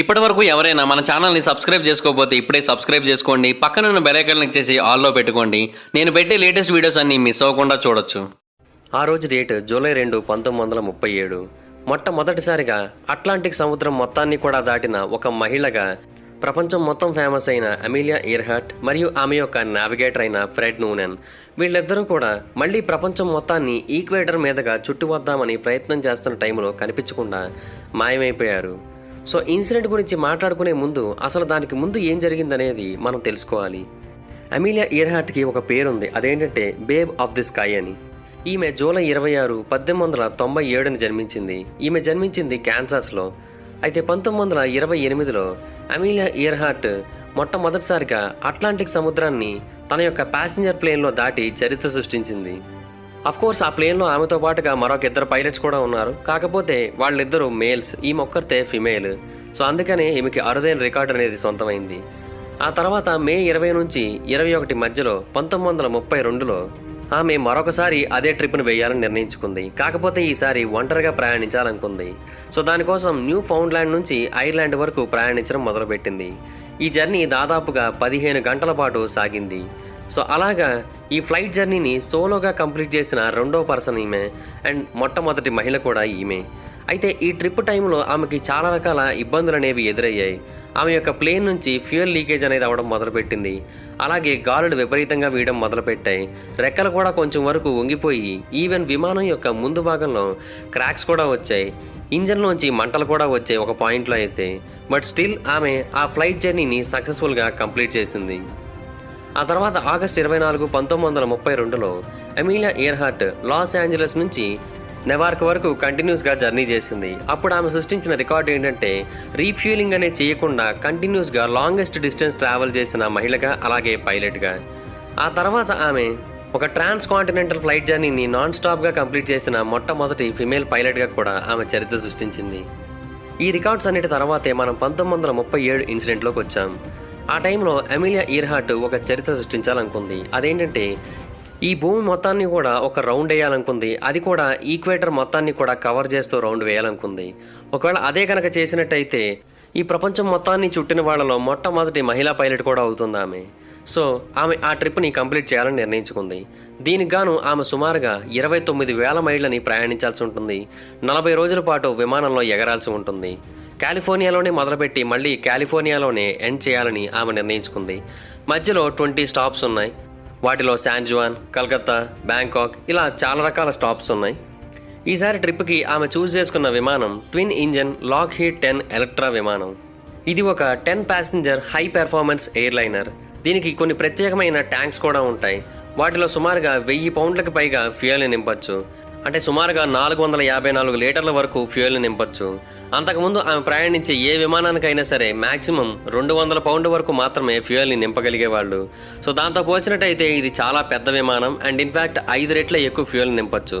ఇప్పటి వరకు ఎవరైనా మన ఛానల్ని సబ్స్క్రైబ్ చేసుకోకపోతే ఇప్పుడే సబ్స్క్రైబ్ చేసుకోండి. పక్కనున్న బెల్ క్లిక్ చేసి ఆల్లో పెట్టుకోండి. నేను పెట్టే లేటెస్ట్ వీడియోస్ అన్ని మిస్ అవ్వకుండా చూడొచ్చు. ఆ రోజు డేట్ జూలై రెండు పంతొమ్మిది వందల ముప్పై ఏడు. మొట్టమొదటిసారిగా అట్లాంటిక్ సముద్రం మొత్తాన్ని కూడా దాటిన ఒక మహిళగా ప్రపంచం మొత్తం ఫేమస్ అయిన అమీలియా ఇయర్హట్ మరియు ఆమె యొక్క నావిగేటర్ అయిన ఫ్రెడ్ నూనెన్. వీళ్ళిద్దరూ కూడా మళ్ళీ ప్రపంచం మొత్తాన్ని ఈక్వేటర్ మీదుగా చుట్టువద్దామని ప్రయత్నం చేస్తున్న టైంలో కనిపించకుండా మాయమైపోయారు. సో ఇన్సిడెంట్ గురించి మాట్లాడుకునే ముందు అసలు దానికి ముందు ఏం జరిగిందనేది మనం తెలుసుకోవాలి. అమీలియా ఇయర్హార్ట్కి ఒక పేరుంది. అదేంటంటే బేబ్ ఆఫ్ ది స్కై అని. ఈమె జూలై ఇరవై ఆరు పద్దెనిమిది వందల తొంభై ఏడుని జన్మించింది. ఈమె జన్మించింది క్యాన్సాస్లో అయితే పంతొమ్మిది వందల ఇరవై ఎనిమిదిలో అమీలియా ఇయర్హార్ట్ మొట్టమొదటిసారిగా అట్లాంటిక్ సముద్రాన్ని తన యొక్క ప్యాసింజర్ ప్లేన్లో దాటి చరిత్ర సృష్టించింది. కోర్స్ ఆ ప్లేన్లో ఆమెతో పాటుగా మరొక ఇద్దరు పైలట్స్ కూడా ఉన్నారు. కాకపోతే వాళ్ళిద్దరూ మేల్స్ ఈ మొక్కరితే ఫిమేల్ సో అందుకనే ఈమెకి అరుదైన రికార్డు అనేది సొంతమైంది. ఆ తర్వాత మే ఇరవై నుంచి ఇరవై ఒకటి మధ్యలో పంతొమ్మిది వందల ముప్పై రెండులో ఆమె మరొకసారి అదే ట్రిప్ను వేయాలని నిర్ణయించుకుంది. కాకపోతే ఈసారి ఒంటరిగా ప్రయాణించాలనుకుంది. సో దానికోసం న్యూ ఫౌండ్లాండ్ నుంచి ఐర్లాండ్ వరకు ప్రయాణించడం మొదలుపెట్టింది. ఈ జర్నీ దాదాపుగా పదిహేను గంటల పాటు సాగింది. సో అలాగా ఈ ఫ్లైట్ జర్నీని సోలోగా కంప్లీట్ చేసిన రెండో పర్సన్ ఈమె అండ్ మొట్టమొదటి మహిళ కూడా ఈమె. అయితే ఈ ట్రిప్ టైంలో ఆమెకి చాలా రకాల ఇబ్బందులు అనేవి ఎదురయ్యాయి. ఆమె యొక్క ప్లేన్ నుంచి ఫ్యూయల్ లీకేజ్ అనేది అవడం మొదలుపెట్టింది. అలాగే గాలులు విపరీతంగా వీయడం మొదలుపెట్టాయి. రెక్కలు కూడా కొంచెం వరకు వంగిపోయి ఈవెన్ విమానం యొక్క ముందు భాగంలో క్రాక్స్ కూడా వచ్చాయి. ఇంజన్లోంచి మంటలు కూడా వచ్చాయి ఒక పాయింట్లో అయితే. బట్ స్టిల్ ఆమె ఆ ఫ్లైట్ జర్నీని సక్సెస్ఫుల్గా కంప్లీట్ చేసింది. ఆ తర్వాత ఆగస్ట్ ఇరవై నాలుగు పంతొమ్మిది వందల ముప్పై రెండులో ఎమీలియా ఇయర్హార్ట్ లాస్ ఏంజలస్ నుంచి నెవార్క్ వరకు కంటిన్యూస్గా జర్నీ చేసింది. అప్పుడు ఆమె సృష్టించిన రికార్డు ఏంటంటే రీఫ్యూలింగ్ అనేది చేయకుండా కంటిన్యూస్గా లాంగెస్ట్ డిస్టెన్స్ ట్రావెల్ చేసిన మహిళగా అలాగే పైలట్గా. ఆ తర్వాత ఆమె ఒక ట్రాన్స్ కాంటినెంటల్ ఫ్లైట్ జర్నీని నాన్ స్టాప్గా కంప్లీట్ చేసిన మొట్టమొదటి ఫిమేల్ పైలట్గా కూడా ఆమె చరిత్ర సృష్టించింది. ఈ రికార్డ్స్ అన్నిటి తర్వాతే మనం పంతొమ్మిది వందల ముప్పై ఏడు ఇన్సిడెంట్లోకి వచ్చాం. ఆ టైంలో అమిలియా ఇయర్హార్ట్ ఒక చరిత్ర సృష్టించాలనుకుంది. అదేంటంటే ఈ భూమి మొత్తాన్ని కూడా ఒక రౌండ్ వేయాలనుకుంది. అది కూడా ఈక్వేటర్ మొత్తాన్ని కూడా కవర్ చేస్తూ రౌండ్ వేయాలనుకుంది. ఒకవేళ అదే కనుక చేసినట్టయితే ఈ ప్రపంచం మొత్తాన్ని చుట్టిన వాళ్ళలో మొట్టమొదటి మహిళా పైలట్ కూడా అవుతుంది ఆమె. సో ఆమె ఆ ట్రిప్ని కంప్లీట్ చేయాలని నిర్ణయించుకుంది. దీనికి గాను ఆమె సుమారుగా ఇరవై తొమ్మిది వేల మైళ్ళని ప్రయాణించాల్సి ఉంటుంది. నలభై రోజుల పాటు విమానంలో ఎగరాల్సి ఉంటుంది. కాలిఫోర్నియాలోనే మొదలుపెట్టి మళ్ళీ కాలిఫోర్నియాలోనే ఎండ్ చేయాలని ఆమె నిర్ణయించుకుంది. మధ్యలో ట్వంటీ స్టాప్స్ ఉన్నాయి. వాటిలో శాన్ జువాన్ కలకత్తా బ్యాంకాక్ ఇలా చాలా రకాల స్టాప్స్ ఉన్నాయి. ఈసారి ట్రిప్కి ఆమె చూస్ చేసుకున్న విమానం twin engine Lockheed ten Electra విమానం. ఇది ఒక ten passenger high performance airliner. దీనికి కొన్ని ప్రత్యేకమైన ట్యాంక్స్ కూడా ఉంటాయి. వాటిలో సుమారుగా వెయ్యి పౌండ్లకు పైగా ఫ్యూయల్ని నింపొచ్చు. అంటే సుమారుగా నాలుగు వందల యాభై నాలుగు లీటర్ల వరకు ఫ్యూయల్ని నింపొచ్చు. అంతకుముందు ఆమె ప్రయాణించే ఏ విమానానికైనా సరే మ్యాక్సిమం రెండు వందల పౌండ్ వరకు మాత్రమే ఫ్యూయల్ని నింపగలిగేవాళ్ళు. సో దాంతో పోల్చినట్టయితే ఇది చాలా పెద్ద విమానం అండ్ ఇన్ఫ్యాక్ట్ ఐదు రెట్ల ఎక్కువ ఫ్యూయల్ నింపొచ్చు.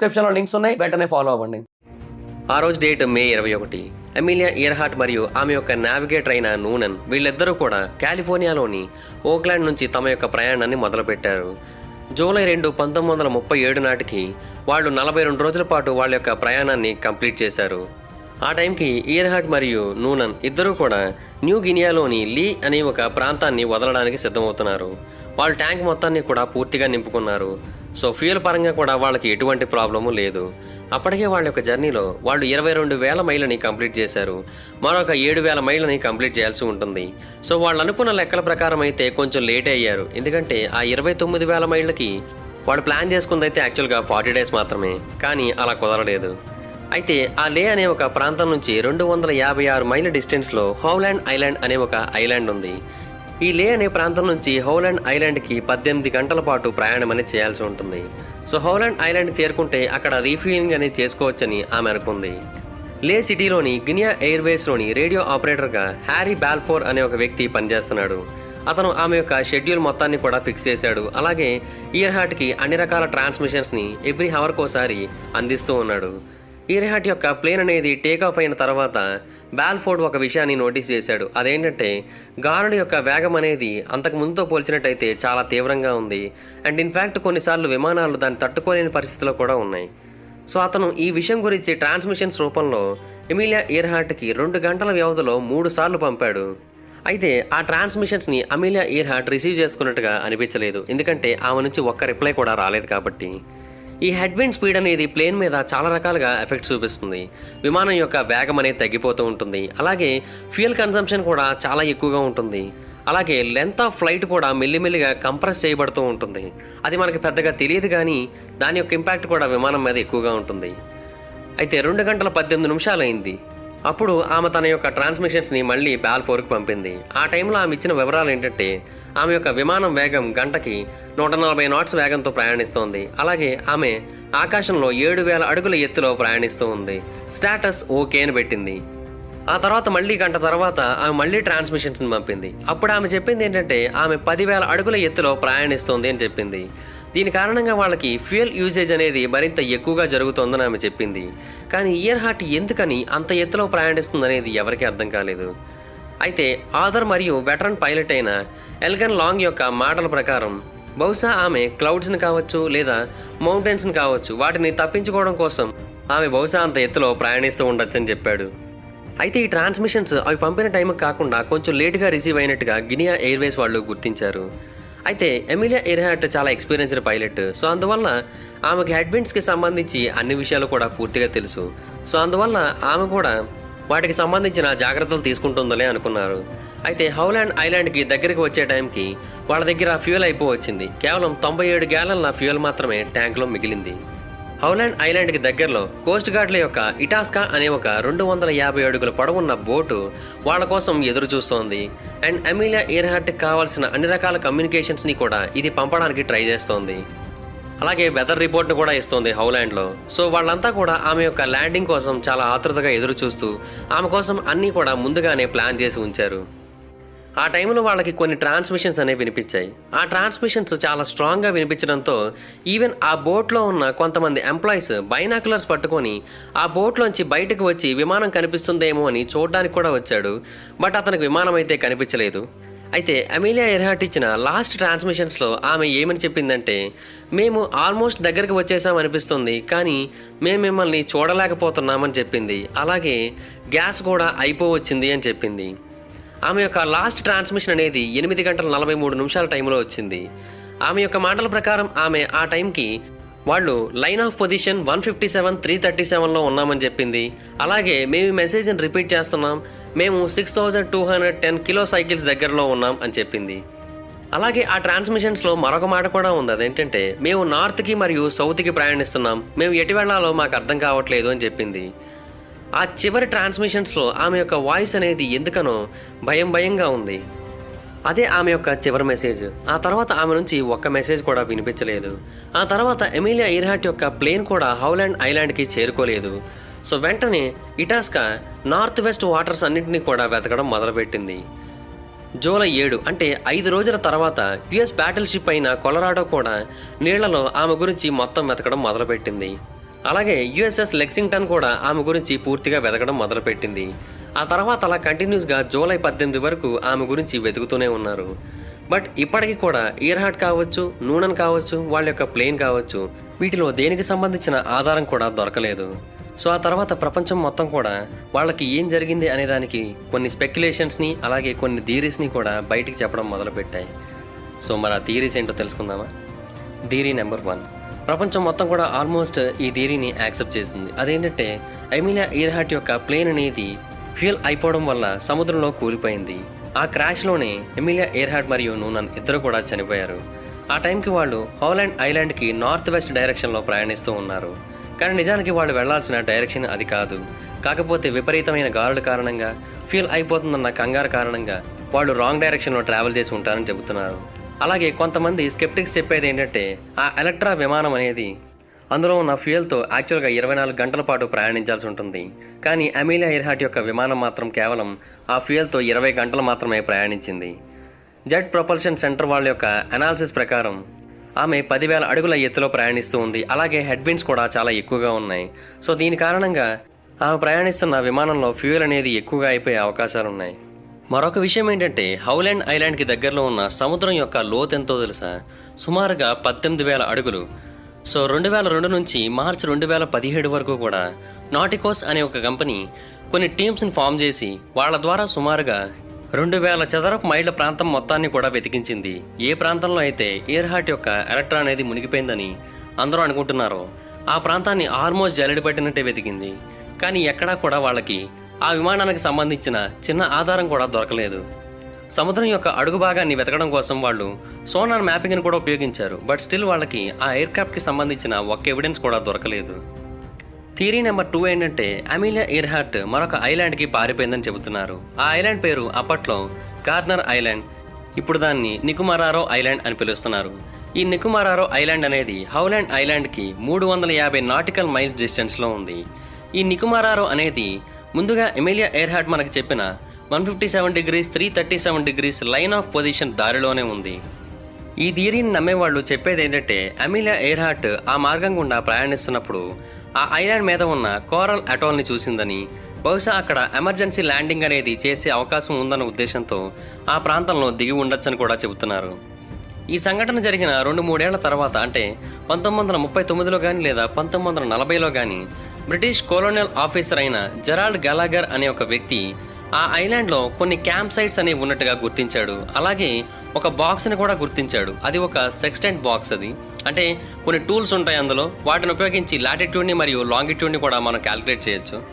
డిస్క్రిప్షన్లో లింక్స్ ఉన్నాయి. వెంటనే ఫాలో అవ్వండి. ఆ రోజు డేట్ మే ఇరవై ఒకటి. అమీలియా ఇయర్హార్ట్ మరియు ఆమె యొక్క నావిగేటర్ అయిన నూనన్ వీళ్ళిద్దరూ కూడా కాలిఫోర్నియాలోని ఓక్లాండ్ నుంచి తమ యొక్క ప్రయాణాన్ని మొదలుపెట్టారు. జూలై రెండు పంతొమ్మిది వందల ముప్పై ఏడు నాటికి వాళ్ళు నలభై రెండు రోజుల పాటు వాళ్ళ యొక్క ప్రయాణాన్ని కంప్లీట్ చేశారు. ఆ టైంకి ఇయర్హార్ట్ మరియు నూనన్ ఇద్దరూ కూడా న్యూ గినియాలోని లీ అనే ఒక ప్రాంతాన్ని వదలడానికి సిద్ధమవుతున్నారు. వాళ్ళు ట్యాంక్ మొత్తాన్ని కూడా పూర్తిగా నింపుకున్నారు. సో ఫ్యూయల్ పరంగా కూడా వాళ్ళకి ఎటువంటి ప్రాబ్లము లేదు. అప్పటికే వాళ్ళ యొక్క జర్నీలో వాళ్ళు ఇరవై రెండు వేల మైళ్ళని కంప్లీట్ చేశారు. మరొక ఏడు వేల మైళ్ళని కంప్లీట్ చేయాల్సి ఉంటుంది. సో వాళ్ళు అనుకున్న లెక్కల ప్రకారం అయితే కొంచెం లేట్ అయ్యారు. ఎందుకంటే ఆ ఇరవై తొమ్మిది వేల మైళ్ళకి వాడు ప్లాన్ చేసుకుంది అయితే యాక్చువల్గా ఫార్టీ డేస్ మాత్రమే. కానీ అలా కుదరలేదు. అయితే ఆ లే అనే ఒక ప్రాంతం నుంచి రెండు వందల యాభై ఆరు మైళ్ళ డిస్టెన్స్లో హౌలాండ్ ఐలాండ్ అనే ఒక ఐలాండ్ ఉంది. ఈ లే అనే ప్రాంతం నుంచి హౌలాండ్ ఐలాండ్కి పద్దెనిమిది గంటల పాటు ప్రయాణం అనేది చేయాల్సి ఉంటుంది. సో హౌలాండ్ ఐలాండ్ చేరుకుంటే అక్కడ రీఫ్యూయింగ్ అనేది చేసుకోవచ్చని ఆమె అనుకుంది. లే సిటీలోని గినియా ఎయిర్వేస్లోని రేడియో ఆపరేటర్గా హ్యారీ బాల్ఫోర్ అనే ఒక వ్యక్తి పనిచేస్తున్నాడు. అతను ఆమె యొక్క షెడ్యూల్ మొత్తాన్ని కూడా ఫిక్స్ చేశాడు. అలాగే ఇయర్ హార్ట్కి అన్ని రకాల ట్రాన్స్మిషన్స్ని ఎవ్రీ హవర్కి ఒకసారి అందిస్తూ ఉన్నాడు. ఇయర్ యొక్క ప్లేన్ అనేది టేక్ ఆఫ్ అయిన తర్వాత బాల్ఫోర్డ్ ఒక విషయాన్ని నోటీస్ చేశాడు. అదేంటంటే గారుడి యొక్క వేగం అనేది అంతకు ముందుతో పోల్చినట్టయితే చాలా తీవ్రంగా ఉంది. అండ్ ఇన్ఫ్యాక్ట్ కొన్నిసార్లు విమానాలు దాన్ని తట్టుకోలేని పరిస్థితిలో కూడా ఉన్నాయి. సో అతను ఈ విషయం గురించి ట్రాన్స్మిషన్స్ రూపంలో ఎమిలియా ఇయర్హార్ట్కి రెండు గంటల వ్యవధిలో మూడు సార్లు పంపాడు. అయితే ఆ ట్రాన్స్మిషన్స్ని అమిలియా ఇయర్హార్ట్ రిసీవ్ చేసుకున్నట్టుగా అనిపించలేదు. ఎందుకంటే ఆమె నుంచి ఒక్క రిప్లై కూడా రాలేదు కాబట్టి. ఈ హెడ్విండ్ స్పీడ్ అనేది ప్లేన్ మీద చాలా రకాలుగా ఎఫెక్ట్ చూపిస్తుంది. విమానం యొక్క వేగం అనేది తగ్గిపోతూ ఉంటుంది. అలాగే ఫ్యూయల్ కన్సంప్షన్ కూడా చాలా ఎక్కువగా ఉంటుంది. అలాగే లెంత్ ఆఫ్ ఫ్లైట్ కూడా మెల్లిమెల్లిగా కంప్రెస్ చేయబడుతూ ఉంటుంది. అది మనకి పెద్దగా తెలియదు కానీ దాని యొక్క ఇంపాక్ట్ కూడా విమానం మీద ఎక్కువగా ఉంటుంది. అయితే రెండు గంటల పద్దెనిమిది నిమిషాలు అయింది అప్పుడు ఆమె తన యొక్క ట్రాన్స్మిషన్స్ని మళ్ళీ బాల్ఫోర్కి పంపింది. ఆ టైంలో ఆమె ఇచ్చిన వివరాలు ఏంటంటే ఆమె యొక్క విమానం వేగం గంటకి నూట నలభై నాట్స్ వేగంతో ప్రయాణిస్తోంది. అలాగే ఆమె ఆకాశంలో ఏడు వేల అడుగుల ఎత్తులో ప్రయాణిస్తూ ఉంది. స్టాటస్ ఓకే అని పెట్టింది. ఆ తర్వాత మళ్ళీ గంట తర్వాత ఆమె మళ్ళీ ట్రాన్స్మిషన్స్ని పంపింది. అప్పుడు ఆమె చెప్పింది ఏంటంటే ఆమె పదివేల అడుగుల ఎత్తులో ప్రయాణిస్తోంది అని చెప్పింది. దీని కారణంగా వాళ్ళకి ఫ్యూయల్ యూసేజ్ అనేది మరింత ఎక్కువగా జరుగుతోందని ఆమె చెప్పింది. కానీ ఇయర్ హార్ట్ ఎందుకని అంత ఎత్తులో ప్రయాణిస్తుందనేది ఎవరికీ అర్థం కాలేదు. అయితే ఆదర్ మరియు వెటరన్ పైలట్ అయిన ఎల్గన్ లాంగ్ యొక్క మాటల ప్రకారం బహుశా ఆమె క్లౌడ్స్ని కావచ్చు లేదా మౌంటైన్స్ని కావచ్చు వాటిని తప్పించుకోవడం కోసం ఆమె బహుశా అంత ఎత్తులో ప్రయాణిస్తూ ఉండొచ్చని చెప్పాడు. అయితే ఈ ట్రాన్స్మిషన్స్ అవి పంపిన టైంకి కాకుండా కొంచెం లేటుగా రిసీవ్ అయినట్టుగా గినియా ఎయిర్వేస్ వాళ్ళు గుర్తించారు. అయితే ఎమిలియా ఎయిర్హార్ట్ చాలా ఎక్స్పీరియన్స్డ్ పైలట్ సో అందువల్ల ఆమెకి హెడ్విండ్స్కి సంబంధించి అన్ని విషయాలు కూడా పూర్తిగా తెలుసు. సో అందువల్ల ఆమె కూడా వాటికి సంబంధించిన జాగ్రత్తలు తీసుకుంటుందలే అనుకున్నారు. అయితే హౌలాండ్ ఐలాండ్కి దగ్గరికి వచ్చే టైంకి వాళ్ళ దగ్గర ఫ్యూయల్ అయిపోవచ్చింది. కేవలం తొంభై ఏడు గ్యాలన్ల ఫ్యూయల్ మాత్రమే ట్యాంక్లో మిగిలింది. హౌలాండ్ ఐలాండ్కి దగ్గరలో కోస్ట్ గార్డ్ల యొక్క ఇటాస్కా అనే ఒక రెండు వందల యాభై అడుగుల పొడవున్న బోటు వాళ్ళ కోసం ఎదురు చూస్తోంది. అండ్ అమీలియా ఎయిర్హార్ట్కి కావాల్సిన అన్ని రకాల కమ్యూనికేషన్స్ని కూడా ఇది పంపడానికి ట్రై చేస్తోంది. అలాగే వెదర్ రిపోర్ట్ను కూడా ఇస్తోంది హౌలాండ్లో. సో వాళ్ళంతా కూడా ఆమె యొక్క ల్యాండింగ్ కోసం చాలా ఆతృతగా ఎదురు చూస్తూ ఆమె కోసం అన్నీ కూడా ముందుగానే ప్లాన్ చేసి ఉంచారు. ఆ టైంలో వాళ్ళకి కొన్ని ట్రాన్స్మిషన్స్ అనేవి వినిపించాయి. ఆ ట్రాన్స్మిషన్స్ చాలా స్ట్రాంగ్గా వినిపించడంతో ఈవెన్ ఆ బోట్లో ఉన్న కొంతమంది ఎంప్లాయీస్ బైనాకులర్స్ పట్టుకొని ఆ బోట్లోంచి బయటకు వచ్చి విమానం కనిపిస్తుందేమో అని చూడడానికి కూడా వచ్చాడు. బట్ అతనికి విమానం అయితే కనిపించలేదు. అయితే అమీలియా ఎర్హాట్ ఇచ్చిన లాస్ట్ ట్రాన్స్మిషన్స్లో ఆమె ఏమని చెప్పిందంటే మేము ఆల్మోస్ట్ దగ్గరికి వచ్చేసాం అనిపిస్తుంది కానీ మేము మిమ్మల్ని చూడలేకపోతున్నామని చెప్పింది. అలాగే గ్యాస్ కూడా అయిపోవచ్చింది అని చెప్పింది. ఆమె యొక్క లాస్ట్ ట్రాన్స్మిషన్ అనేది ఎనిమిది గంటల నలభై మూడు నిమిషాల టైంలో వచ్చింది. ఆమె యొక్క మాటల ప్రకారం ఆమె ఆ టైంకి వాళ్ళు line of position one fifty seven three thirty సెవెన్లో ఉన్నామని చెప్పింది. అలాగే మేము ఈ మెసేజ్ని రిపీట్ చేస్తున్నాం. మేము six thousand two hundred ten kilo cycles దగ్గరలో ఉన్నాం అని చెప్పింది. అలాగే ఆ ట్రాన్స్మిషన్స్లో మరొక మాట కూడా ఉంది. అదేంటంటే మేము నార్త్కి మరియు సౌత్కి ప్రయాణిస్తున్నాం. మేము ఎటు వెళ్ళాలో మాకు అర్థం కావట్లేదు అని చెప్పింది. ఆ చివరి ట్రాన్స్మిషన్స్లో ఆమె యొక్క వాయిస్ అనేది ఎందుకనో భయం భయంగా ఉంది. అదే ఆమె యొక్క చివరి మెసేజ్. ఆ తర్వాత ఆమె నుంచి ఒక్క మెసేజ్ కూడా వినిపించలేదు. ఆ తర్వాత ఎమిలియా ఇర్హాట్ యొక్క ప్లేన్ కూడా హౌలాండ్ ఐలాండ్కి చేరుకోలేదు. సో వెంటనే ఇటాస్కా నార్త్ వెస్ట్ వాటర్స్ అన్నింటినీ కూడా వెతకడం మొదలుపెట్టింది. జూలై ఏడు అంటే ఐదు రోజుల తర్వాత యుఎస్ బ్యాటిల్ షిప్ అయిన కొలరాడో కూడా నీళ్ళలో ఆమె గురించి మొత్తం వెతకడం మొదలుపెట్టింది. అలాగే యుఎస్ఎస్ లెక్సింగ్టన్ కూడా ఆమె గురించి పూర్తిగా వెతకడం మొదలుపెట్టింది. ఆ తర్వాత అలా కంటిన్యూస్గా జూలై పద్దెనిమిది వరకు ఆమె గురించి వెతుకుతూనే ఉన్నారు. బట్ ఇప్పటికీ కూడా ఈర్హాట్ కావచ్చు నూనెన్ కావచ్చు వాళ్ళ యొక్క ప్లేన్ కావచ్చు వీటిలో దేనికి సంబంధించిన ఆధారం కూడా దొరకలేదు. సో ఆ తర్వాత ప్రపంచం మొత్తం కూడా వాళ్ళకి ఏం జరిగింది అనే దానికి కొన్ని స్పెక్యులేషన్స్ని అలాగే కొన్ని థీరీస్ని కూడా బయటికి చెప్పడం మొదలుపెట్టాయి. సో మరి ఆ థీరీస్ ఏంటో తెలుసుకుందామా? Theory number one. ప్రపంచం మొత్తం కూడా ఆల్మోస్ట్ ఈ థియరీని యాక్సెప్ట్ చేసింది. అదేంటంటే ఎమిలియా ఇయర్హాట్ యొక్క ప్లేన్ అనేది ఫ్యూయల్ అయిపోవడం వల్ల సముద్రంలో కూలిపోయింది. ఆ క్రాష్లోనే ఎమిలియా ఎయిర్హాట్ మరియు నూనన్ ఇద్దరు కూడా చనిపోయారు. ఆ టైంకి వాళ్ళు హోలాండ్ ఐలాండ్కి నార్త్ వెస్ట్ డైరెక్షన్లో ప్రయాణిస్తూ ఉన్నారు. కానీ నిజానికి వాళ్ళు వెళ్ళాల్సిన డైరెక్షన్ అది కాదు. కాకపోతే విపరీతమైన గాలుల కారణంగా ఫ్యూల్ అయిపోతుందన్న కంగారు కారణంగా వాళ్ళు రాంగ్ డైరెక్షన్లో ట్రావెల్ చేసి ఉంటారని చెబుతున్నారు. అలాగే కొంతమంది స్కెప్టిక్స్ చెప్పేది ఏంటంటే ఆ ఎలక్ట్రా విమానం అనేది అందులో ఉన్న ఫ్యూయల్తో యాక్చువల్గా ఇరవై నాలుగు గంటల పాటు ప్రయాణించాల్సి ఉంటుంది. కానీ అమీలియా ఎయిర్హాట్ యొక్క విమానం మాత్రం కేవలం ఆ ఫ్యూయల్తో ఇరవై గంటలు మాత్రమే ప్రయాణించింది. జెట్ ప్రొపల్షన్ సెంటర్ వాళ్ళ యొక్క అనాలిసిస్ ప్రకారం ఆమె పదివేల అడుగుల ఎత్తులో ప్రయాణిస్తూ ఉంది. అలాగే హెడ్విన్స్ కూడా చాలా ఎక్కువగా ఉన్నాయి. సో దీని కారణంగా ఆమె ప్రయాణిస్తున్న విమానంలో ఫ్యూయల్ అనేది ఎక్కువగా అయిపోయే అవకాశాలు ఉన్నాయి మరొక విషయం ఏంటంటే హౌలాండ్ ఐలాండ్కి దగ్గరలో ఉన్న సముద్రం యొక్క లోతు ఎంతో తెలుసా? సుమారుగా పద్దెనిమిది వేల అడుగులు. సో రెండు వేల రెండు నుంచి మార్చి రెండు వేల పదిహేడు వరకు కూడా నాటికోస్ అనే ఒక కంపెనీ కొన్ని టీమ్స్ని ఫామ్ చేసి వాళ్ళ ద్వారా సుమారుగా రెండు వేల చదరపు మైళ్ళ ప్రాంతం మొత్తాన్ని కూడా వెతికించింది. ఏ ప్రాంతంలో అయితే ఎయిర్హార్ట్ యొక్క ఎలక్ట్రా అనేది మునిగిపోయిందని అందరూ అనుకుంటున్నారో ఆ ప్రాంతాన్ని ఆల్మోస్ట్ జల్లెడి పట్టినట్టే వెతికింది. కానీ ఎక్కడా కూడా వాళ్ళకి ఆ విమానానికి సంబంధించిన చిన్న ఆధారం కూడా దొరకలేదు. సముద్రం యొక్క అడుగు భాగాన్ని వెతకడం కోసం వాళ్ళు సోనార్ మ్యాపింగ్ని కూడా ఉపయోగించారు. బట్ స్టిల్ వాళ్ళకి ఆ ఎయిర్క్రాఫ్ట్కి సంబంధించిన ఒక్క ఎవిడెన్స్ కూడా దొరకలేదు. థియరీ నెంబర్ టూ ఏంటంటే అమీలియా ఎయిర్హార్ట్ మరొక ఐలాండ్కి పారిపోయిందని చెబుతున్నారు. ఆ ఐలాండ్ పేరు అప్పట్లో గార్నర్ ఐలాండ్ ఇప్పుడు దాన్ని నికుమారారో ఐలాండ్ అని పిలుస్తున్నారు. ఈ నికుమారారో ఐలాండ్ అనేది హౌలాండ్ ఐలాండ్కి మూడు వందల యాభై నాటికల్ మైల్స్ డిస్టెన్స్లో ఉంది. ఈ నికుమారారో అనేది ముందుగా ఎమిలియా ఎయిర్హార్ట్ మనకు చెప్పిన one fifty seven degrees three thirty seven degrees line of position దారిలోనే ఉంది. ఈ థియరీని నమ్మేవాళ్ళు చెప్పేది ఏంటంటే అమిలియా ఎయిర్హార్ట్ ఆ మార్గం గుండా ప్రయాణిస్తున్నప్పుడు ఆ ఐలాండ్ మీద ఉన్న కోరల్ అటోల్ని చూసిందని బహుశా అక్కడ ఎమర్జెన్సీ ల్యాండింగ్ అనేది చేసే అవకాశం ఉందన్న ఉద్దేశంతో ఆ ప్రాంతంలో దిగి ఉండొచ్చని కూడా చెబుతున్నారు. ఈ సంఘటన జరిగిన రెండు మూడేళ్ళ తర్వాత అంటే పంతొమ్మిది వందల ముప్పై తొమ్మిదిలో కానీ లేదా పంతొమ్మిది వందల నలభైలో కానీ బ్రిటిష్ కొలోనియల్ ఆఫీసర్ అయిన జెరాల్డ్ గలాగర్ అనే ఒక వ్యక్తి ఆ ఐలాండ్లో కొన్ని క్యాంప్ సైట్స్ అనేవి ఉన్నట్టుగా గుర్తించాడు. అలాగే ఒక బాక్స్ని కూడా గుర్తించాడు. అది ఒక సెక్స్టెంట్ బాక్స్ అది. అంటే కొన్ని టూల్స్ ఉంటాయి అందులో. వాటిని ఉపయోగించి లాటిట్యూడ్ని మరియు లాంగిట్యూడ్ని కూడా మనం క్యాలిక్యులేట్ చేయొచ్చు.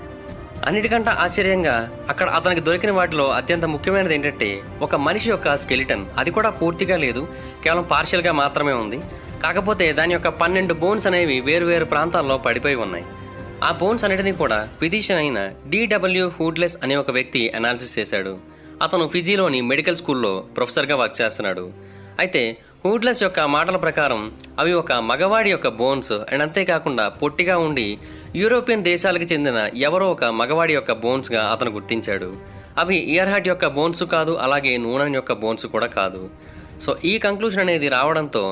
అన్నిటికంటే ఆశ్చర్యంగా అక్కడ అతనికి దొరికిన వాటిలో అత్యంత ముఖ్యమైనది ఏంటంటే ఒక మనిషి యొక్క స్కెలిటన్. అది కూడా పూర్తిగా లేదు. కేవలం పార్షియల్గా మాత్రమే ఉంది. కాకపోతే దాని యొక్క పన్నెండు బోన్స్ అనేవి వేరు ప్రాంతాల్లో పడిపోయి ఉన్నాయి. ఆ బోన్స్ అన్నిటినీ కూడా ఫిజిషియన్ అయిన డిడబ్ల్యూ హూడ్లెస్ అనే ఒక వ్యక్తి అనాలిసిస్ చేశాడు. అతను ఫిజీలోని మెడికల్ స్కూల్లో ప్రొఫెసర్గా వర్క్ చేస్తున్నాడు. అయితే హూడ్లెస్ యొక్క మాటల ప్రకారం అవి ఒక మగవాడి యొక్క బోన్స్ అండ్ అంతేకాకుండా పొట్టిగా ఉండి యూరోపియన్ దేశాలకు చెందిన ఎవరో ఒక మగవాడి యొక్క బోన్స్గా అతను గుర్తించాడు. అవి ఇయర్హాట్ యొక్క బోన్స్ కాదు అలాగే నూనెన్ యొక్క బోన్స్ కూడా కాదు. సో ఈ కంక్లూషన్ అనేది రావడంతో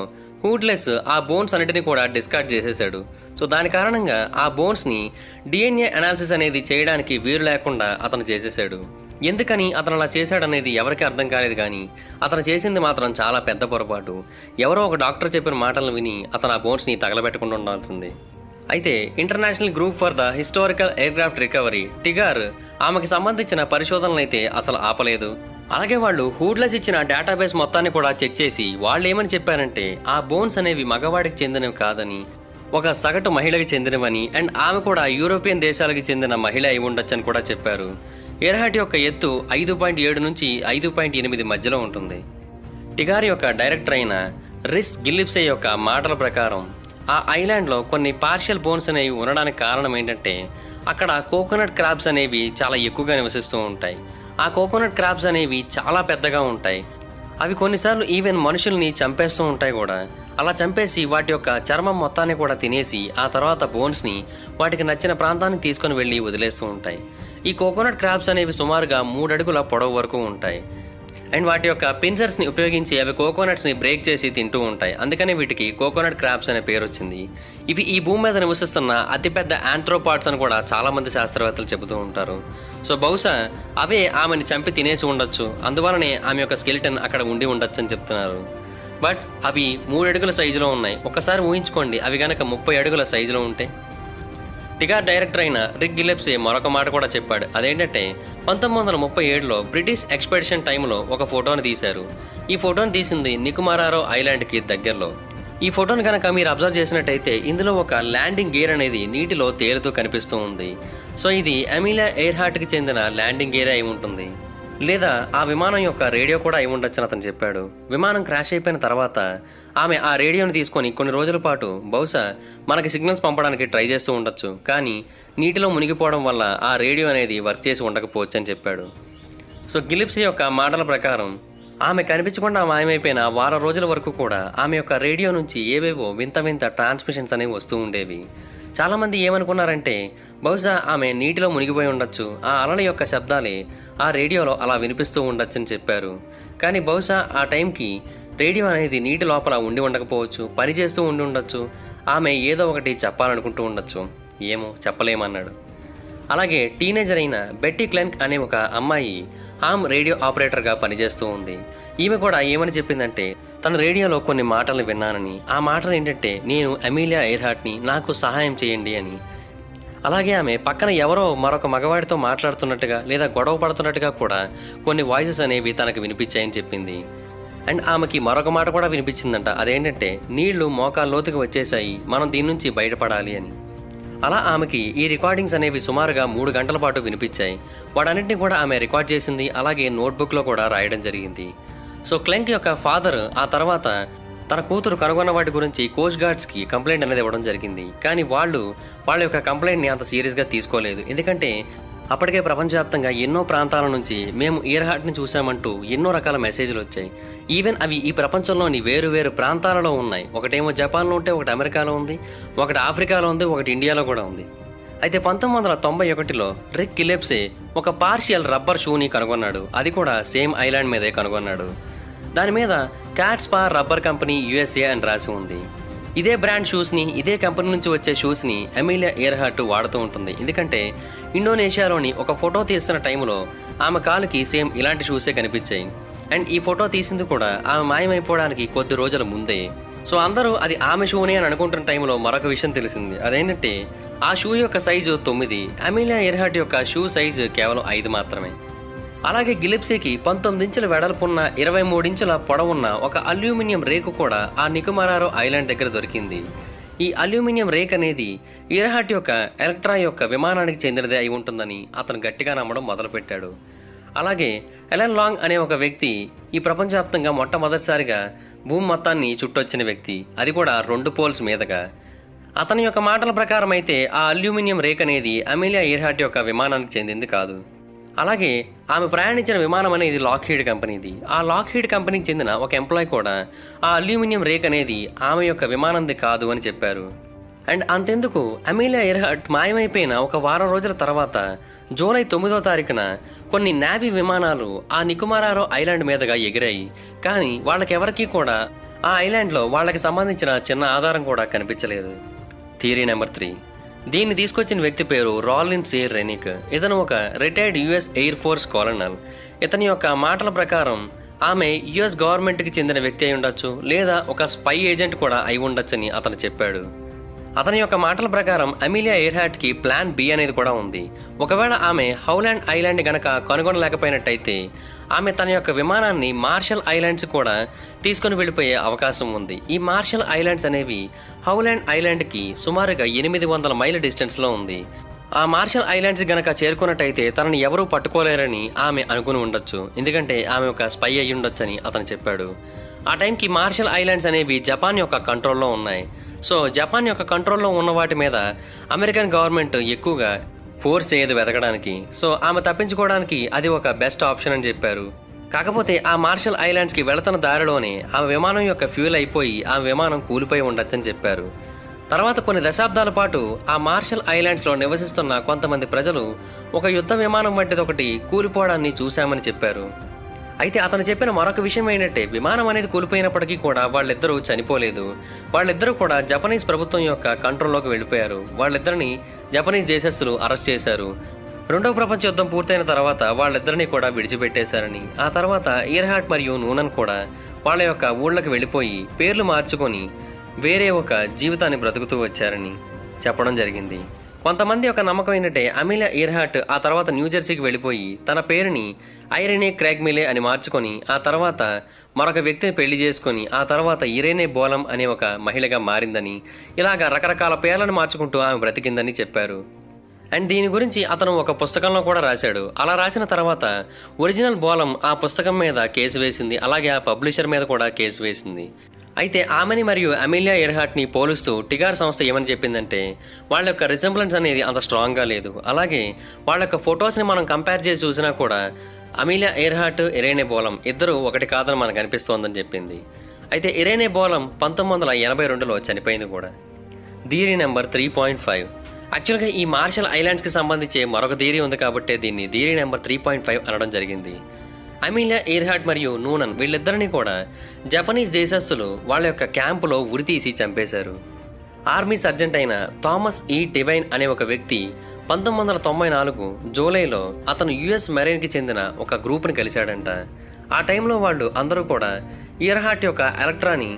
హూడ్లెస్ ఆ బోన్స్ అన్నిటిని కూడా డిస్కార్డ్ చేసేశాడు. సో దాని కారణంగా ఆ బోన్స్ని డిఎన్ఏ అనాలిసిస్ అనేది చేయడానికి వీలు లేకుండా అతను చేసేసాడు ఎందుకని అతను అలా చేశాడనేది ఎవరికి అర్థం కాలేదు కానీ అతను చేసింది మాత్రం చాలా పెద్ద పొరపాటు. ఎవరో ఒక డాక్టర్ చెప్పిన మాటలను విని అతను ఆ బోన్స్ని తగలబెట్టకుండా ఉండాల్సింది. అయితే international group for the historical aircraft recovery TIGHAR ఆమెకి సంబంధించిన పరిశోధనలు అయితే అసలు ఆపలేదు. అలాగే వాళ్ళు హూడ్లెస్ ఇచ్చిన డేటాబేస్ మొత్తాన్ని కూడా చెక్ చేసి వాళ్ళు ఏమని చెప్పారంటే ఆ బోన్స్ అనేవి మగవాడికి చెందినవి కాదని ఒక సగటు మహిళకి చెందినవని అండ్ ఆమె కూడా యూరోపియన్ దేశాలకు చెందిన మహిళ అయి ఉండొచ్చని కూడా చెప్పారు. ఎర్హాట్ యొక్క ఎత్తు ఐదు పాయింట్ ఏడు నుంచి ఐదు పాయింట్ ఎనిమిది మధ్యలో ఉంటుంది. టిగారి యొక్క డైరెక్టర్ అయిన రిస్ గిల్లిప్సే యొక్క మాటల ప్రకారం ఆ ఐలాండ్లో కొన్ని పార్షియల్ బోన్స్ అనేవి ఉండడానికి కారణం ఏంటంటే అక్కడ కోకోనట్ క్రాబ్స్ అనేవి చాలా ఎక్కువగా నివసిస్తూ ఉంటాయి. ఆ కోకోనట్ క్రాబ్స్ అనేవి చాలా పెద్దగా ఉంటాయి. అవి కొన్నిసార్లు ఈవెన్ మనుషుల్ని చంపేస్తూ ఉంటాయి కూడా. అలా చంపేసి వాటి యొక్క చర్మం మొత్తాన్ని కూడా తినేసి ఆ తర్వాత బోన్స్ని వాటికి నచ్చిన ప్రాంతానికి తీసుకొని వెళ్ళి వదిలేస్తూ ఉంటాయి. ఈ కోకోనట్ క్రాబ్స్ అనేవి సుమారుగా మూడు అడుగుల పొడవు వరకు ఉంటాయి. అండ్ వాటి యొక్క పిన్సర్స్ని ఉపయోగించి అవి కోకోనట్స్ని బ్రేక్ చేసి తింటూ ఉంటాయి. అందుకనే వీటికి కోకోనట్ క్రాబ్స్ అనే పేరు వచ్చింది. ఇవి ఈ భూమి మీద నివసిస్తున్న అతిపెద్ద ఆంథ్రోపాడ్స్ అని కూడా చాలామంది శాస్త్రవేత్తలు చెబుతూ ఉంటారు. సో బహుశా అవే ఆమెను చంపి తినేసి ఉండొచ్చు. అందువలనే ఆమె యొక్క స్కెలిటన్ అక్కడ ఉండి ఉండొచ్చు అని చెప్తున్నారు. బట్ అవి మూడు అడుగుల సైజులో ఉన్నాయి. ఒకసారి ఊహించుకోండి అవి కనుక ముప్పై అడుగుల సైజులో ఉంటే? టిగా డైరెక్టర్ అయిన రిక్ గిలెప్సీ మరొక మాట కూడా చెప్పాడు. అదేంటంటే పంతొమ్మిది వందల ముప్పై ఏడులో బ్రిటిష్ ఎక్స్పెడిషన్ టైంలో ఒక ఫోటోని తీశారు. ఈ ఫోటోని తీసింది నికుమారారో ఐలాండ్కి దగ్గరలో. ఈ ఫోటోని కనుక మీరు అబ్జర్వ్ చేసినట్టయితే ఇందులో ఒక ల్యాండింగ్ గేర్ అనేది నీటిలో తేలుతూ కనిపిస్తూ ఉంది. సో ఇది అమీలా ఎయిర్ హార్ట్కి చెందిన ల్యాండింగ్ గేర్ అయి ఉంటుంది. లేదా ఆ విమానం యొక్క రేడియో కూడా అయి ఉండొచ్చని అతను చెప్పాడు. విమానం క్రాష్ అయిపోయిన తర్వాత ఆమె ఆ రేడియోని తీసుకొని కొన్ని రోజుల పాటు బహుశా మనకి సిగ్నల్స్ పంపడానికి ట్రై చేస్తూ ఉండొచ్చు. కానీ నీటిలో మునిగిపోవడం వల్ల ఆ రేడియో అనేది వర్క్ చేసి ఉండకపోవచ్చు అని చెప్పాడు. సో గిలిప్స్ యొక్క మాటల ప్రకారం ఆమె కనిపించకుండా మాయమైపోయిన వారం రోజుల వరకు కూడా ఆమె యొక్క రేడియో నుంచి ఏవేవో వింత వింత ట్రాన్స్మిషన్స్ అనేవి వస్తూ ఉండేవి. చాలామంది ఏమనుకున్నారంటే బహుశా ఆమె నీటిలో మునిగిపోయి ఉండొచ్చు. ఆ అలల యొక్క శబ్దాలే ఆ రేడియోలో అలా వినిపిస్తూ ఉండొచ్చని చెప్పారు. కానీ బహుశా ఆ టైంకి రేడియో అనేది నీటి లోపల ఉండి ఉండకపోవచ్చు పని చేస్తూ ఉండి ఉండొచ్చు ఆమె ఏదో ఒకటి చెప్పాలనుకుంటూ ఉండొచ్చు. ఏమో చెప్పలేమన్నాడు. అలాగే టీనేజర్ అయిన బెట్టీ క్లెంక్ అనే ఒక అమ్మాయి ఆమ్ రేడియో ఆపరేటర్గా పనిచేస్తూ ఉంది. ఈమె కూడా ఏమని చెప్పిందంటే తన రేడియోలో కొన్ని మాటలు విన్నానని. ఆ మాటలు ఏంటంటే నేను అమీలియా ఎయిర్హార్ట్ని నాకు సహాయం చేయండి అని. అలాగే ఆమె పక్కన ఎవరో మరొక మగవాడితో మాట్లాడుతున్నట్టుగా లేదా గొడవ పడుతున్నట్టుగా కూడా కొన్ని వాయిసెస్ అనేవి తనకు వినిపించాయని చెప్పింది. అండ్ ఆమెకి మరొక మాట కూడా వినిపించిందంట. అదేంటంటే నీళ్ళు మోకాల్లోతుకి వచ్చేసాయి మనం దీని నుంచి బయటపడాలి అని. అలా ఆమెకి ఈ రికార్డింగ్స్ అనేవి సుమారుగా మూడు గంటల పాటు వినిపించాయి. వాటన్నింటినీ కూడా ఆమె రికార్డ్ చేసింది. అలాగే నోట్బుక్లో కూడా రాయడం జరిగింది. సో క్లెంక్ యొక్క ఫాదర్ ఆ తర్వాత తన కూతురు కనుగొన్న వాటి గురించి కోస్ట్ గార్డ్స్కి కంప్లైంట్ అనేది ఇవ్వడం జరిగింది. కానీ వాళ్ళు వాళ్ళ యొక్క కంప్లైంట్ని అంత సీరియస్గా తీసుకోలేదు. ఎందుకంటే అప్పటికే ప్రపంచవ్యాప్తంగా ఎన్నో ప్రాంతాల నుంచి మేము ఈర్హాట్ని చూసామంటూ ఎన్నో రకాల మెసేజ్లు వచ్చాయి. ఈవెన్ అవి ఈ ప్రపంచంలోని వేరు వేరు ప్రాంతాలలో ఉన్నాయి. ఒకటేమో జపాన్లో ఉంటే ఒకటి అమెరికాలో ఉంది. ఒకటి ఆఫ్రికాలో ఉంది ఒకటి ఇండియాలో కూడా ఉంది. అయితే పంతొమ్మిది వందల తొంభై ఒకటిలో రిక్ కిలెప్సే ఒక పార్షియల్ రబ్బర్ షూని కనుగొన్నాడు. అది కూడా సేమ్ ఐలాండ్ మీదే కనుగొన్నాడు. దాని మీద క్యాట్స్పా రబ్బర్ కంపెనీ యుఎస్ఏ అని రాసి ఉంది. ఇదే బ్రాండ్ షూస్ని ఇదే కంపెనీ నుంచి వచ్చే షూస్ని అమీలియా ఇయర్హార్ట్ వాడుతూ ఉంటుంది. ఎందుకంటే ఇండోనేషియాలోని ఒక ఫోటో తీస్తున్న టైంలో ఆమె కాలుకి సేమ్ ఇలాంటి షూసే కనిపించాయి. అండ్ ఈ ఫోటో తీసింది కూడా ఆమె మాయమైపోవడానికి కొద్ది రోజుల ముందే. సో అందరూ అది ఆమె షూనే అని అనుకుంటున్న టైంలో మరొక విషయం తెలిసింది. అదేంటంటే ఆ షూ యొక్క సైజు తొమ్మిది అమీలియా ఎర్హాట్ యొక్క షూ సైజు కేవలం ఐదు మాత్రమే. అలాగే గిలిప్సీకి పంతొమ్మిది ఇంచుల వెడల్పున్న ఇరవై మూడించుల పొడవున్న ఒక అల్యూమినియం రేకు కూడా ఆ నికుమరారో ఐలాండ్ దగ్గర దొరికింది. ఈ అల్యూమినియం రేక్ అనేది ఇరహాట్ యొక్క ఎలక్ట్రా యొక్క విమానానికి చెందినదే అయి ఉంటుందని అతను గట్టిగా నమ్మడం మొదలుపెట్టాడు. అలాగే ఎలన్ లాంగ్ అనే ఒక వ్యక్తి ఈ ప్రపంచవ్యాప్తంగా మొట్టమొదటిసారిగా భూమి మొత్తాన్ని చుట్టొచ్చిన వ్యక్తి. అది కూడా రెండు పోల్స్ మీదగా. అతని యొక్క మాటల ప్రకారం అయితే ఆ అల్యూమినియం రేక్ అనేది అమీలియా ఇర్హాట్ యొక్క విమానానికి చెందింది కాదు. అలాగే ఆమె ప్రయాణించిన విమానం అనేది లాక్హీడ్ కంపెనీది. ఆ లాక్హీడ్ కంపెనీకి చెందిన ఒక ఎంప్లాయ్ కూడా ఆ అల్యూమినియం రేక్ అనేది ఆమె యొక్క విమానంది కాదు అని చెప్పారు. అండ్ అంతెందుకు అమీలియా ఎర్హట్ మాయమైపోయిన ఒక వారం రోజుల తర్వాత జూలై తొమ్మిదో తారీఖున కొన్ని నావీ విమానాలు ఆ నికుమారారో ఐలాండ్ మీదుగా ఎగిరాయి. కానీ వాళ్ళకెవరికీ కూడా ఆ ఐలాండ్లో వాళ్ళకి సంబంధించిన చిన్న ఆధారం కూడా కనిపించలేదు. Theory number three. దీన్ని తీసుకొచ్చిన వ్యక్తి పేరు రాలిన్ సి రెనిక్. ఇతను ఒక retired US air force colonel. ఇతని యొక్క మాటల ప్రకారం ఆమె యుఎస్ గవర్నమెంట్కి చెందిన వ్యక్తి అయి ఉండొచ్చు లేదా ఒక స్పై ఏజెంట్ కూడా అయి ఉండొచ్చని అతను చెప్పాడు. అతని యొక్క మాటల ప్రకారం అమీలియా ఎయిర్హాట్కి ప్లాన్ బి అనేది కూడా ఉంది. ఒకవేళ ఆమె హౌలాండ్ ఐలాండ్ గనక కనుగొనలేకపోయినట్టయితే ఆమె తన యొక్క విమానాన్ని మార్షల్ ఐలాండ్స్ కూడా తీసుకొని వెళ్ళిపోయే అవకాశం ఉంది. ఈ మార్షల్ ఐలాండ్స్ అనేవి హౌలాండ్ ఐలాండ్కి సుమారుగా ఎనిమిది వందల మైళ్ళ డిస్టెన్స్లో ఉంది. ఆ మార్షల్ ఐలాండ్స్ గనక చేరుకున్నట్టయితే తనని ఎవరూ పట్టుకోలేరని ఆమె అనుకుని ఉండొచ్చు. ఎందుకంటే ఆమె ఒక స్పై అయి ఉండొచ్చని అతను చెప్పాడు. ఆ టైంకి మార్షల్ ఐలాండ్స్ అనేవి జపాన్ యొక్క కంట్రోల్లో ఉన్నాయి. సో జపాన్ యొక్క కంట్రోల్లో ఉన్న వాటి మీద అమెరికన్ గవర్నమెంట్ ఎక్కువగా ఫోర్స్ చేయదు వెతకడానికి. సో ఆమె తప్పించుకోవడానికి అది ఒక బెస్ట్ ఆప్షన్ అని చెప్పారు. కాకపోతే ఆ మార్షల్ ఐలాండ్స్కి వెళుతున్న దారిలోనే ఆమె విమానం యొక్క ఫ్యూల్ అయిపోయి ఆ విమానం కూలిపోయి ఉండొచ్చని చెప్పారు. తర్వాత కొన్ని దశాబ్దాల పాటు ఆ మార్షల్ ఐలాండ్స్లో నివసిస్తున్న కొంతమంది ప్రజలు ఒక యుద్ధ విమానం వంటిది ఒకటి కూలిపోవడాన్ని చూశామని చెప్పారు. అయితే అతను చెప్పిన మరొక విషయం ఏంటంటే విమానం అనేది కూలిపోయినప్పటికీ కూడా వాళ్ళిద్దరూ చనిపోలేదు. వాళ్ళిద్దరూ కూడా జపనీస్ ప్రభుత్వం యొక్క కంట్రోల్లోకి వెళ్ళిపోయారు. వాళ్ళిద్దరిని జపనీస్ దేశస్తులు అరెస్ట్ చేశారు. రెండవ ప్రపంచ యుద్ధం పూర్తయిన తర్వాత వాళ్ళిద్దరిని కూడా విడిచిపెట్టేశారని. ఆ తర్వాత ఇయర్హాట్ మరియు నూనన్ కూడా వాళ్ళ యొక్క ఊళ్ళకి వెళ్ళిపోయి పేర్లు మార్చుకొని వేరే ఒక జీవితాన్ని బ్రతుకుతూ వచ్చారని చెప్పడం జరిగింది. కొంతమంది ఒక నమ్మకం ఏంటంటే అమీలియా ఇర్హాట్ ఆ తర్వాత న్యూజెర్సీకి వెళ్ళిపోయి తన పేరుని ఐరెనే క్రాగ్మిలే అని మార్చుకొని ఆ తర్వాత మరొక వ్యక్తిని పెళ్ళి చేసుకొని ఆ తర్వాత ఇరేనే బోలం అనే ఒక మహిళగా మారిందని ఇలాగ రకరకాల పేర్లను మార్చుకుంటూ ఆమె బ్రతికిందని చెప్పారు. అండ్ దీని గురించి అతను ఒక పుస్తకంలో కూడా రాశాడు. అలా రాసిన తర్వాత ఒరిజినల్ బోలం ఆ పుస్తకం మీద కేసు వేసింది అలాగే ఆ పబ్లిషర్ మీద కూడా కేసు వేసింది. అయితే ఆమెని మరియు అమీలియా ఎర్హాట్ని పోలుస్తూ టిగార్ సంస్థ ఏమని చెప్పిందంటే వాళ్ళ యొక్క రిజంబ్లెన్స్ అనేది అంత స్ట్రాంగ్గా లేదు. అలాగే వాళ్ళ యొక్క ఫొటోస్ని మనం కంపేర్ చేసి చూసినా కూడా అమీలియా ఎర్హాట్ ఇరేనే బోలం ఇద్దరు ఒకటి కాదని మనకు అనిపిస్తోందని చెప్పింది. అయితే ఇరేనే బోలం పంతొమ్మిది వందల ఎనభై రెండులో చనిపోయింది కూడా. Theory number three point five యాక్చువల్గా ఈ మార్షల్ ఐలాండ్స్కి సంబంధించి మరొక థియరీ ఉంది కాబట్టి దీన్ని theory number three point five అనడం జరిగింది. అమీలియా ఎయిర్హార్ట్ మరియు నూనన్ వీళ్ళిద్దరిని కూడా జపనీస్ దేశస్థులు వాళ్ళ యొక్క క్యాంపులో ఉరితీసి చంపేశారు. ఆర్మీ సర్జెంట్ అయిన థామస్ ఈ డివైన్ అనే ఒక వ్యక్తి పంతొమ్మిది వందల తొంభై నాలుగు జూలైలో అతను యుఎస్ మెరైన్కి చెందిన ఒక గ్రూప్ని కలిశాడంట. ఆ టైంలో వాళ్ళు అందరూ కూడా ఇయర్హాట్ యొక్క ఎలక్ట్రాని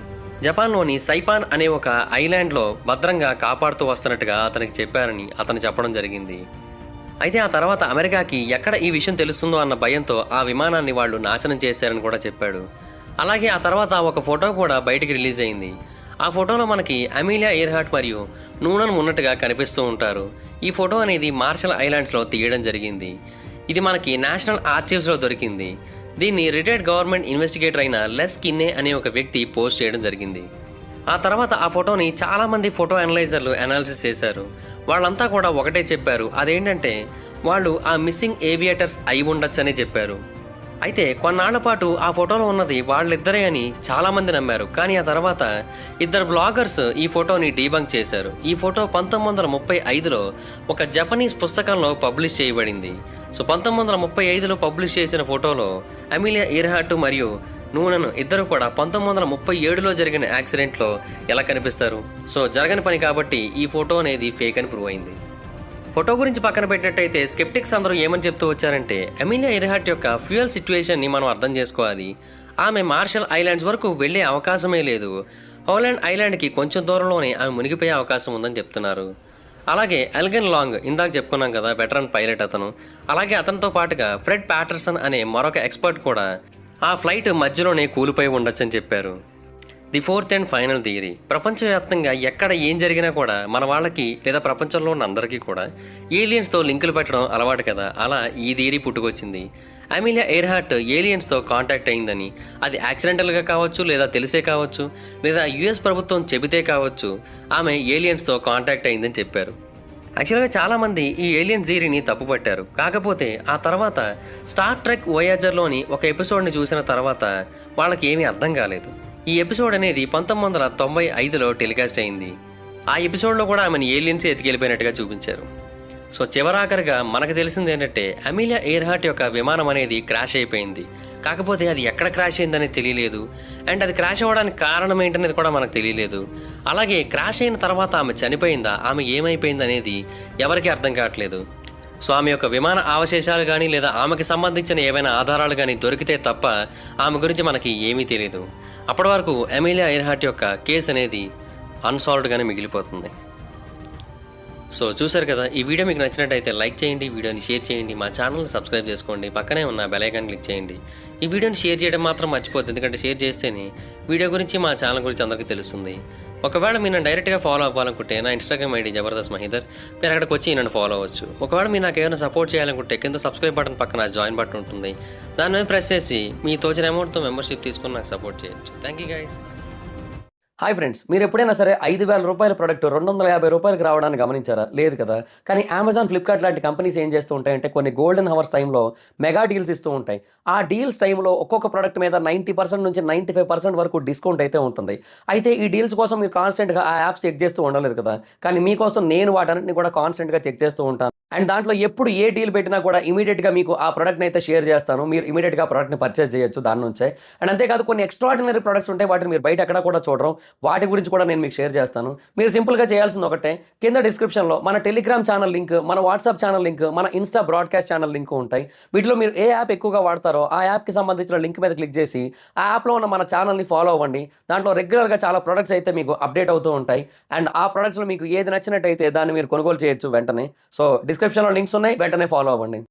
జపాన్లోని సైపాన్ అనే ఒక ఐలాండ్లో భద్రంగా కాపాడుతూ వస్తున్నట్టుగా అతనికి చెప్పారని అతను చెప్పడం జరిగింది. అయితే ఆ తర్వాత అమెరికాకి ఎక్కడ ఈ విషయం తెలుస్తుందో అన్న భయంతో ఆ విమానాన్ని వాళ్ళు నాశనం చేశారని కూడా చెప్పాడు. అలాగే ఆ తర్వాత ఒక ఫోటో కూడా బయటికి రిలీజ్ అయింది. ఆ ఫోటోలో మనకి అమీలియా ఎయిర్హార్ట్ మరియు నూనెను ఉన్నట్టుగా కనిపిస్తూ ఉంటారు. ఈ ఫోటో అనేది మార్షల్ ఐలాండ్స్లో తీయడం జరిగింది. ఇది మనకి నేషనల్ ఆర్చివ్స్లో దొరికింది. దీన్ని రిటైర్డ్ గవర్నమెంట్ ఇన్వెస్టిగేటర్ అయిన లెస్ కిన్నే అనే ఒక వ్యక్తి పోస్ట్ చేయడం జరిగింది. ఆ తర్వాత ఆ ఫోటోని చాలామంది ఫోటో అనలైజర్లు అనాలిసిస్ చేశారు. వాళ్ళంతా కూడా ఒకటే చెప్పారు. అదేంటంటే వాళ్ళు ఆ మిస్సింగ్ ఏవియేటర్స్ అయి ఉండొచ్చని చెప్పారు. అయితే కొన్నాళ్ళ పాటు ఆ ఫోటోలో ఉన్నది వాళ్ళిద్దరే అని చాలామంది నమ్మారు. కానీ ఆ తర్వాత ఇద్దరు బ్లాగర్స్ ఈ ఫోటోని డీబంక్ చేశారు. ఈ ఫోటో పంతొమ్మిది వందల ముప్పై ఐదులో ఒక జపనీస్ పుస్తకంలో పబ్లిష్ చేయబడింది. సో పంతొమ్మిది వందల ముప్పై ఐదులో పబ్లిష్ చేసిన ఫోటోలో అమిలియా ఇర్హాట్ మరియు నూనెను ఇద్దరు కూడా పంతొమ్మిది వందల ముప్పై ఏడులో జరిగిన యాక్సిడెంట్లో ఎలా కనిపిస్తారు? సో జరగని పని కాబట్టి ఈ ఫోటో అనేది ఫేక్ అని ప్రూవ్ అయింది. ఫోటో గురించి పక్కన పెట్టినట్టయితే స్కెప్టిక్స్ అందరూ ఏమని చెప్తూ వచ్చారంటే అమీలియా ఇర్హాట్ యొక్క ఫ్యూయల్ సిచ్యువేషన్ని మనం అర్థం చేసుకోవాలి. ఆమె మార్షల్ ఐలాండ్స్ వరకు వెళ్ళే అవకాశమే లేదు. హోలాండ్ ఐలాండ్కి కొంచెం దూరంలోనే ఆమె మునిగిపోయే అవకాశం ఉందని చెప్తున్నారు. అలాగే ఎల్గన్ లాంగ్ ఇందాక చెప్పుకున్నాం కదా వెటరన్ పైలట్ అతను. అలాగే అతనితో పాటుగా ఫ్రెడ్ ప్యాటర్సన్ అనే మరొక ఎక్స్పర్ట్ కూడా ఆ ఫ్లైట్ మధ్యలోనే కూలిపోయి ఉండొచ్చని చెప్పారు. The fourth and final theory. ప్రపంచవ్యాప్తంగా ఎక్కడ ఏం జరిగినా కూడా మన వాళ్ళకి లేదా ప్రపంచంలో ఉన్న అందరికీ కూడా ఏలియన్స్తో లింకులు పెట్టడం అలవాటు కదా అలా ఈ థియరీ పుట్టుకొచ్చింది. అమీలియా ఎయిర్హార్ట్ ఏలియన్స్తో కాంటాక్ట్ అయిందని అది యాక్సిడెంటల్గా కావచ్చు లేదా తెలిసే కావచ్చు లేదా యుఎస్ ప్రభుత్వం చెబితే కావచ్చు ఆమె ఏలియన్స్తో కాంటాక్ట్ అయిందని చెప్పారు. యాక్చువల్గా చాలామంది ఈ ఏలియన్ థియరీని తప్పుపట్టారు. కాకపోతే ఆ తర్వాత స్టార్ ట్రెక్ వోయాజర్లోని ఒక ఎపిసోడ్ని చూసిన తర్వాత వాళ్ళకి ఏమీ అర్థం కాలేదు. ఈ ఎపిసోడ్ అనేది పంతొమ్మిది వందల తొంభై ఐదులో టెలికాస్ట్ అయింది. ఆ ఎపిసోడ్లో కూడా ఆమెను ఏలియన్స్ ఎతికెళ్ళిపోయినట్టుగా చూపించారు. సో చివరాఖరిగా మనకు తెలిసింది ఏంటంటే అమీలియా ఎయిర్హార్ట్ యొక్క విమానం అనేది క్రాష్ అయిపోయింది. కాకపోతే అది ఎక్కడ క్రాష్ అయిందనేది తెలియలేదు. అండ్ అది క్రాష్ అవ్వడానికి కారణం ఏంటనేది కూడా మనకు తెలియలేదు. అలాగే క్రాష్ అయిన తర్వాత ఆమె చనిపోయిందా? ఆమె ఏమైపోయింది అనేది ఎవరికీ అర్థం కావట్లేదు. సో ఆమె యొక్క విమాన అవశేషాలు కానీ లేదా ఆమెకి సంబంధించిన ఏవైనా ఆధారాలు కానీ దొరికితే తప్ప ఆమె గురించి మనకి ఏమీ తెలియదు. అప్పటి వరకు ఎమిలియా ఎర్హాట్ యొక్క కేసు అనేది అన్సాల్వ్డ్గానే మిగిలిపోతుంది. సో చూసారు కదా ఈ వీడియో మీకు నచ్చినట్టయితే లైక్ చేయండి వీడియోని షేర్ చేయండి మా ఛానల్ని సబ్స్క్రైబ్ చేసుకోండి పక్కనే ఉన్న బెలైకాన్ క్లిక్ చేయండి. ఈ వీడియోని షేర్ చేయడం మాత్రం మర్చిపోద్దు ఎందుకంటే షేర్ చేస్తేనే వీడియో గురించి మా ఛానల్ గురించి అందరికీ తెలుస్తుంది. ఒకవేళ మీరు నన్ను డైరెక్ట్గా ఫాలో అవ్వాలనుకుంటే నా ఇన్స్టాగ్రామ్ ఐడి జబర్దస్త్ మహిదర్ మీరు అక్కడికి వచ్చి నన్ను ఫాలో అవ్వచ్చు. ఒకవేళ మీరు నాకు ఏమైనా సపోర్ట్ చేయాలనుకుంటే కింద సబ్స్క్రైబ్ బటన్ పక్కన జాయిన్ బటన్ ఉంటుంది. దాని మీద ప్రెస్ చేసి మీ తోచిన అమౌంట్తో మెంబర్షిప్ తీసుకుని నాకు సపోర్ట్ చేయొచ్చు. Thank you guys hi friends మీరు ఎప్పుడైనా సరే ఐదు వేల రూపాయల ప్రొడక్ట్ రెండు వందల యాభై రూపాయలకు రావడాన్ని గమనించారా? లేదు కదా. కానీ అమెజాన్ ఫ్లిప్కార్ట్ లాంటి కంపెనీస్ ఏం చేస్తూ ఉంటాయంటే కొన్ని గోల్డెన్ హవర్స్ టైంలో మెగా డీల్స్ ఇస్తూ ఉంటాయి. ఆ డీల్స్ టైంలో ఒక్కొక్క ప్రొడక్ట్ మీద నైంటీ పర్సెంట్ నుంచి నైంటీ ఫైవ్ పర్సెంట్ వరకు డిస్కౌంట్ అయితే ఉంటుంది. అయితే ఈ డీల్స్ కోసం మీరు కాన్స్టెంట్గా ఆ యాప్స్ చెక్ చేస్తూ ఉండలేదు కదా. కానీ మీకోసం నేను వాటన్నిటిని కూడా కాన్స్టెంట్గా చెక్ చేస్తూ ఉంటాను. అండ్ దాంట్లో ఎప్పుడు ఏ డీల్ పెట్టినా కూడా ఇమీడియట్గా మీకు ఆ ప్రోడక్ట్ని అయితే షేర్ చేస్తాను. మీరు ఇమీడియట్గా ప్రోడక్ట్ని పర్చేస్ చేయొచ్చు దాని నుంచే. అండ్ అంతేకాదు కొన్ని ఎక్స్ట్రాడినరీ ప్రొడక్ట్స్ ఉంటాయి వాటిని మీరు బయట ఎక్కడ కూడా చూడరు. వాటి గురించి కూడా నేను మీకు షేర్ చేస్తాను. మీరు సింపుల్గా చేయాల్సింది ఒకటే కింద డిస్క్రిప్షన్లో మన టెలిగ్రామ్ ఛానల్ లింక్ మన వాట్సాప్ ఛానల్ లింక్ మన ఇన్స్టా బ్రాడ్కాస్ట్ ఛానల్ లింక్ ఉంటాయి. వీటిలో మీరు ఏ యాప్ ఎక్కువగా వాడతారో ఆ యాప్కి సంబంధించిన లింక్ మీద క్లిక్ చేసి ఆ యాప్లో ఉన్న మన ఛానల్ని ఫాలో అవ్వండి. దాంట్లో రెగ్యులర్గా చాలా ప్రొడక్ట్స్ అయితే మీకు అప్డేట్ అవుతూ ఉంటాయి. అండ్ ఆ ప్రొడక్ట్స్లో మీకు ఏది నచ్చినట్టయితే దాన్ని మీరు కొనుగోలు చేయొచ్చు వెంటనే. సో డిస్క్రిప్షన్లో లింక్స్ ఉన్నాయి వెంటనే ఫాలో అవ్వండి.